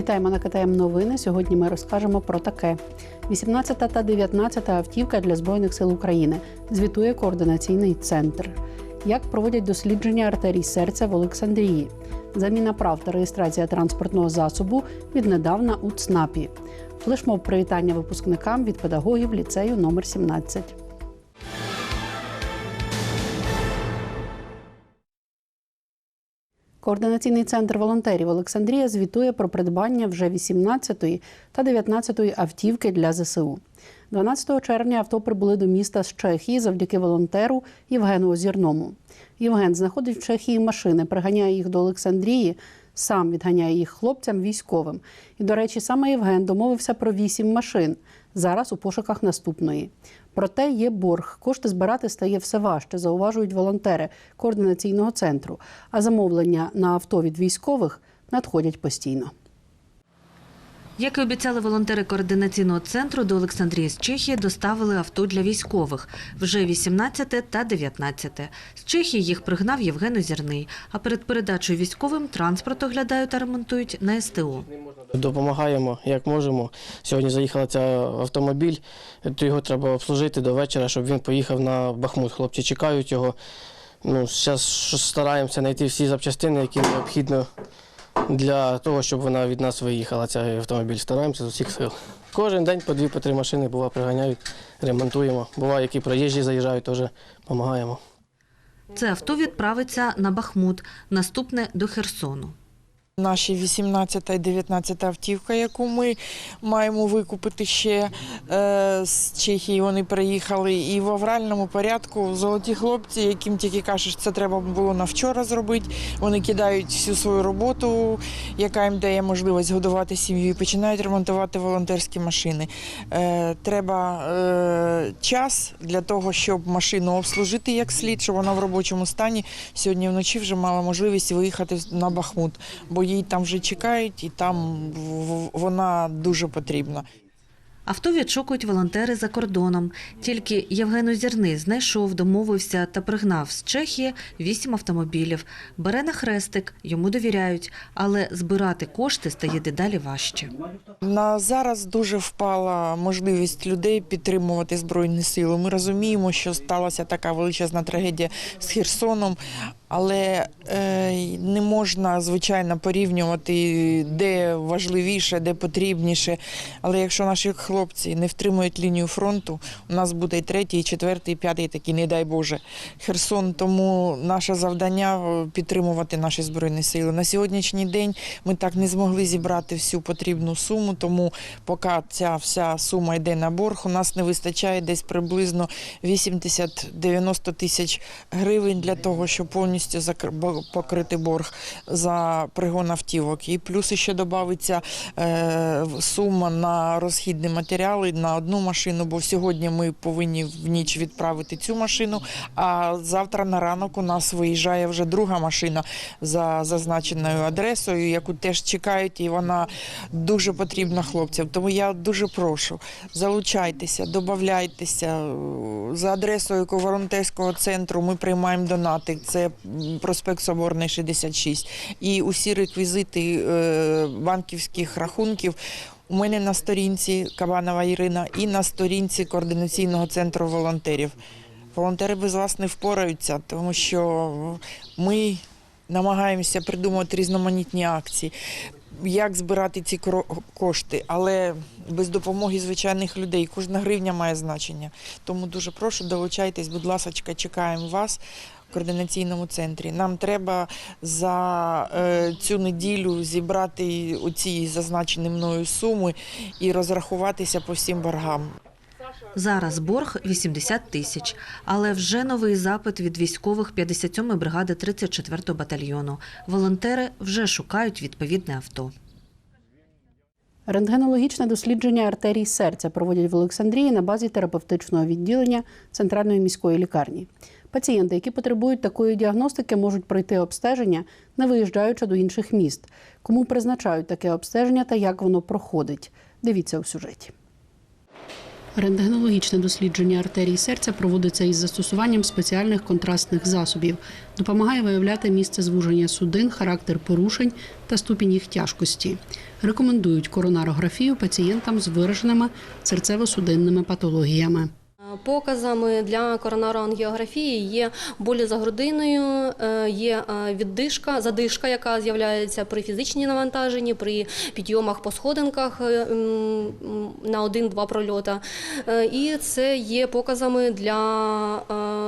Вітаємо на КТМ Новини. Сьогодні ми розкажемо про таке: 18 та 19 автівка для збройних сил України. Звітує координаційний центр. Як проводять дослідження артерій серця в Олександрії? Заміна прав та реєстрація транспортного засобу віднедавна у ЦНАПі. Флешмоб привітання випускникам від педагогів ліцею номер 17. Координаційний центр волонтерів Олександрія звітує про придбання вже 18-ї та 19-ї автівки для ЗСУ. 12 червня авто прибули до міста з Чехії завдяки волонтеру Євгену Озірному. Євген знаходить в Чехії машини, приганяє їх до Олександрії, сам відганяє їх хлопцям військовим. І, до речі, саме Євген домовився про вісім машин. Зараз у пошуках наступної. Проте є борг. Кошти збирати стає все важче, зауважують волонтери координаційного центру. А замовлення на авто від військових надходять постійно. Як і обіцяли волонтери координаційного центру, до Олександрії з Чехії доставили авто для військових вже 18 та 19. З Чехії їх пригнав Євген Озірний. А перед передачею військовим транспорт оглядають та ремонтують на СТО. Допомагаємо як можемо. Сьогодні заїхала ця автомобіль, то його треба обслужити до вечора, щоб він поїхав на Бахмут. Хлопці чекають його. Ну, зараз стараємося знайти всі запчастини, які необхідно для того, щоб вона від нас виїхала. Цей автомобіль. Стараємося з усіх сил. Кожен день по дві-по три машини бува приганяють, ремонтуємо. Буває, які проїжджі заїжджають, теж допомагаємо. Це авто відправиться на Бахмут, наступне до Херсону. Наші 18 і 19 автівка, яку ми маємо викупити ще е, з Чехії. Вони приїхали і в авральному порядку золоті хлопці, яким тільки кажеш, це треба було на вчора зробити. Вони кидають всю свою роботу, яка їм дає можливість годувати сім'ю, і починають ремонтувати волонтерські машини. Е, треба е, час для того, щоб машину обслужити як слід, щоб вона в робочому стані. Сьогодні вночі вже мала можливість виїхати на Бахмут, бо її там вже чекають, і там вона дуже потрібна. Авто відшукують волонтери за кордоном. Тільки Євген Озірний знайшов, домовився та пригнав з Чехії вісім автомобілів. Бере на хрестик, йому довіряють, але збирати кошти стає дедалі важче. На зараз дуже впала можливість людей підтримувати збройні сили. Ми розуміємо, що сталася така величезна трагедія з Херсоном, але е, не можна звичайно порівнювати, де важливіше, де потрібніше. Але якщо наші хлопці не втримують лінію фронту, у нас буде і третій, і четвертий, і п'ятий, такий, не дай Боже, Херсон. Тому наше завдання е, підтримувати наші збройні сили. На сьогоднішній день ми так не змогли зібрати всю потрібну суму, тому поки ця вся сума йде на борг, у нас не вистачає десь приблизно 80-90 тисяч гривень для того, щоб повністю бо- покрити борг за пригон автівок. І плюс ще додається е, сума на розхідні матеріали на одну машину, бо сьогодні ми повинні в ніч відправити цю машину, а завтра на ранок у нас виїжджає вже друга машина за зазначеною адресою, яку теж чекають, і вона дуже потрібна хлопцям. Тому я дуже прошу, залучайтеся, додавайтеся. За адресою волонтерського центру ми приймаємо донати. Це проспект Соборний 66. І усі реквізити е, банківських рахунків. У мене на сторінці Кабанова Ірина і на сторінці координаційного центру волонтерів. Волонтери без вас не впораються, тому що ми намагаємося придумати різноманітні акції, як збирати ці кошти, але без допомоги звичайних людей кожна гривня має значення. Тому дуже прошу, долучайтесь, будь ласка, чекаємо вас. Координаційному центрі нам треба за е, цю неділю зібрати оці зазначені мною суми і розрахуватися по всім боргам. Зараз борг 80 тисяч, але вже новий запит від військових 57-ї бригади 34-го батальйону. Волонтери вже шукають відповідне авто. Рентгенологічне дослідження артерій серця проводять в Олександрії на базі терапевтичного відділення центральної міської лікарні. Пацієнти, які потребують такої діагностики, можуть пройти обстеження, не виїжджаючи до інших міст. Кому призначають таке обстеження та як воно проходить? Дивіться у сюжеті. Рентгенологічне дослідження артерій серця проводиться із застосуванням спеціальних контрастних засобів. Допомагає виявляти місце звуження судин, характер порушень та ступінь їх тяжкості. Рекомендують коронарографію пацієнтам з вираженими серцево-судинними патологіями. Показами для коронароангіографії є болі за грудиною, е, є е, віддишка, задишка, яка з'являється при фізичній навантаженні, при підйомах по сходинках е, на один-два прольота. І це є показами для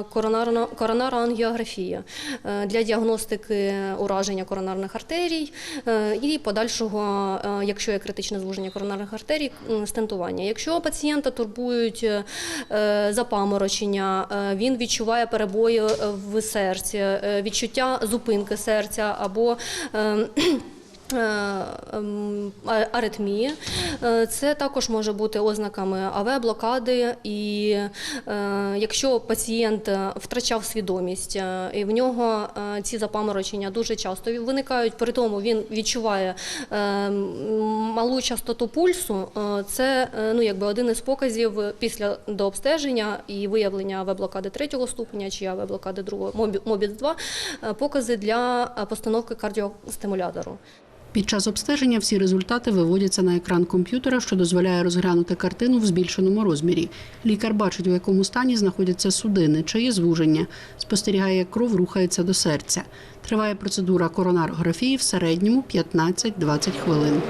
е, коронарно- коронарангіографії, е, для діагностики ураження коронарних артерій е, і подальшого, е, якщо є критичне звуження коронарних артерій, стентування. Якщо пацієнта турбують запаморочення, він відчуває перебої в серці, відчуття зупинки серця або ем, аритмії. Е, Це також може бути ознаками АВ, блокади. І е, якщо пацієнт е, втрачав свідомість, е, і в нього е, ці запаморочення дуже часто виникають, при тому він відчуває е, малу частоту пульсу, е, це е, ну, якби один із показів після дообстеження і виявлення АВ-блокади третього ступеня чи АВ-блокади другого, МОБІЦ-2, е, покази для е, постановки кардіостимулятору. Під час обстеження всі результати виводяться на екран комп'ютера, що дозволяє розглянути картину в збільшеному розмірі. Лікар бачить, у якому стані знаходяться судини, чи є звуження, спостерігає, як кров рухається до серця. Триває процедура коронарографії в середньому 15-20 хвилин.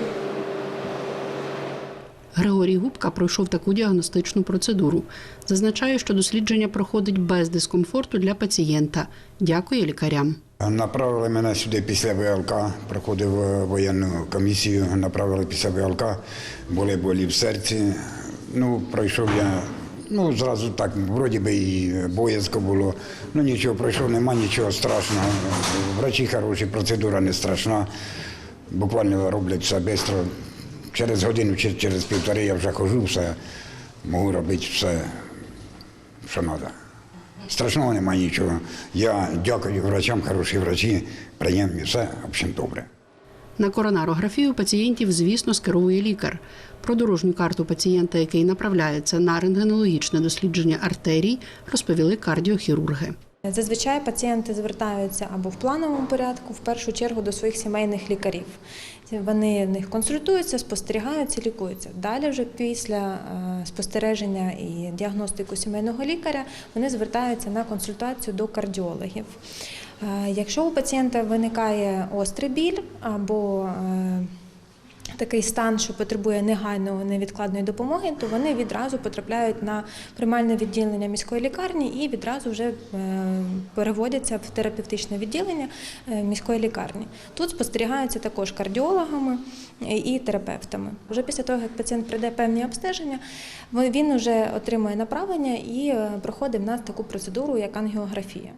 Григорій Губка пройшов таку діагностичну процедуру. Зазначає, що дослідження проходить без дискомфорту для пацієнта. Дякує лікарям. Направили мене сюди після ВЛК, проходив е, воєнну комісію, направили після ВЛК, були болі в серці. Ну, пройшов я, ну, зразу так, вроді би і боязко було. Ну нічого, пройшов, нема нічого страшного. Врачі хороші, процедура не страшна. Буквально роблять все швидко. Через годину через півтори я вже хожу, все, можу робити все, що треба. Страшного немає нічого. Я дякую врачам, хороші врачі, приємні, все, в общем, добре. На коронарографію пацієнтів, звісно, скеровує лікар. Про дорожню карту пацієнта, який направляється на рентгенологічне дослідження артерій, розповіли кардіохірурги. Зазвичай пацієнти звертаються або в плановому порядку, в першу чергу до своїх сімейних лікарів. Вони в них консультуються, спостерігаються, лікуються. Далі, вже після е, спостереження і діагностику сімейного лікаря, вони звертаються на консультацію до кардіологів. Е, Якщо у пацієнта виникає острий біль або е, такий стан, що потребує негайної невідкладної допомоги, то вони відразу потрапляють на приймальне відділення міської лікарні і відразу вже е, переводяться в терапевтичне відділення е, міської лікарні. Тут спостерігаються також кардіологами е, і терапевтами. Вже після того, як пацієнт пройде певні обстеження, він- вже отримує направлення і проходить в нас таку процедуру, як ангіографія.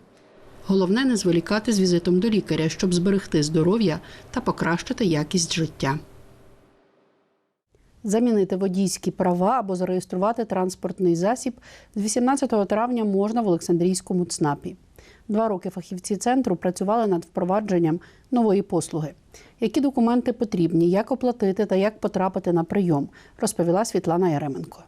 Головне не зволікати з візитом до лікаря, щоб зберегти здоров'я та покращити якість життя. Замінити водійські права або зареєструвати транспортний засіб з 18 травня можна в Олександрійському ЦНАПі. Два роки фахівці центру працювали над впровадженням нової послуги. Які документи потрібні, як оплатити та як потрапити на прийом, розповіла Світлана Яременко.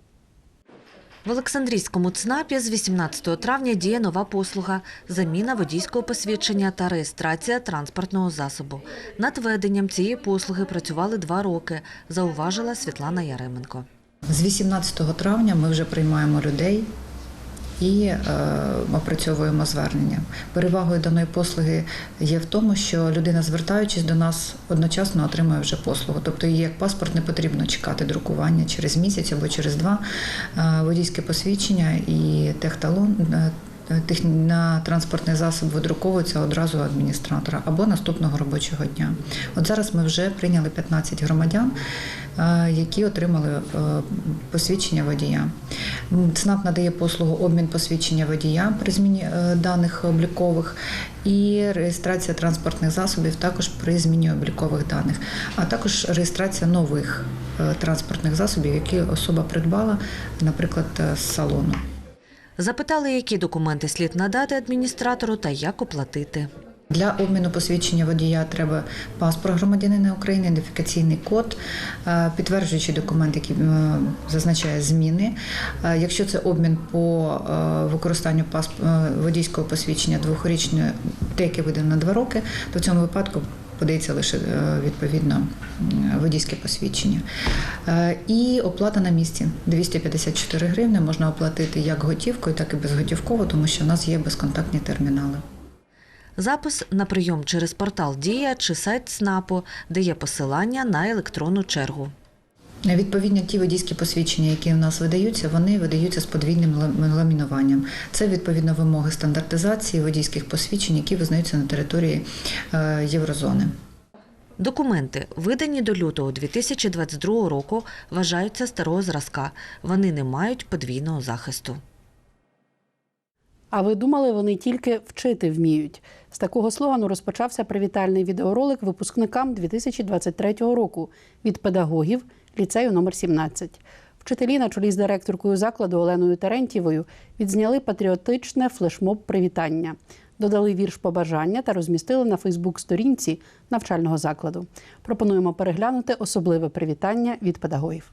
В Олександрійському ЦНАПі з 18 травня діє нова послуга – заміна водійського посвідчення та реєстрація транспортного засобу. Над веденням цієї послуги працювали два роки, зауважила Світлана Яременко. З 18 травня ми вже приймаємо людей і е, опрацьовуємо звернення. Перевагою даної послуги є в тому, що людина, звертаючись до нас, одночасно отримує вже послугу. Тобто їй як паспорт не потрібно чекати друкування через місяць або через два. Е, водійське посвідчення і техталон. е, На транспортний засіб видруковується одразу адміністратора або наступного робочого дня. От зараз ми вже прийняли 15 громадян, які отримали посвідчення водія. ЦНАП надає послугу обмін посвідчення водія при зміні е, даних облікових і реєстрація транспортних засобів також при зміні облікових даних, а також реєстрація нових е, транспортних засобів, які особа придбала, наприклад, е, з салону. Запитали, які документи слід надати адміністратору та як оплатити. Для обміну посвідчення водія треба паспорт громадянина України, ідентифікаційний код, е, підтверджуючий документ, який е, зазначає зміни. Е, Якщо це обмін по використанню водійського посвідчення двохрічної, те, яке видано на два роки, то в цьому випадку подається лише відповідно водійське посвідчення. І оплата на місці 254 гривни можна оплатити як готівкою, так і безготівково, тому що в нас є безконтактні термінали. Запис на прийом через портал Дія чи сайт СНАПу, де є посилання на електронну чергу. Відповідно, ті водійські посвідчення, які в нас видаються, вони видаються з подвійним ламінуванням. Це відповідно вимоги стандартизації водійських посвідчень, які визнаються на території е, Єврозони. Документи, видані до лютого 2022 року, вважаються старого зразка. Вони не мають подвійного захисту. А ви думали, вони тільки вчити вміють? З такого слогану розпочався привітальний відеоролик випускникам 2023 року від педагогів ліцею номер 17. Вчителі на чолі з директоркою закладу Оленою Терентєвою відзняли патріотичне флешмоб привітання, додали вірш побажання та розмістили на Фейсбук-сторінці навчального закладу. Пропонуємо переглянути особливе привітання від педагогів.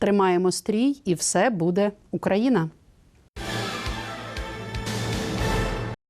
Тримаємо стрій, і все буде Україна.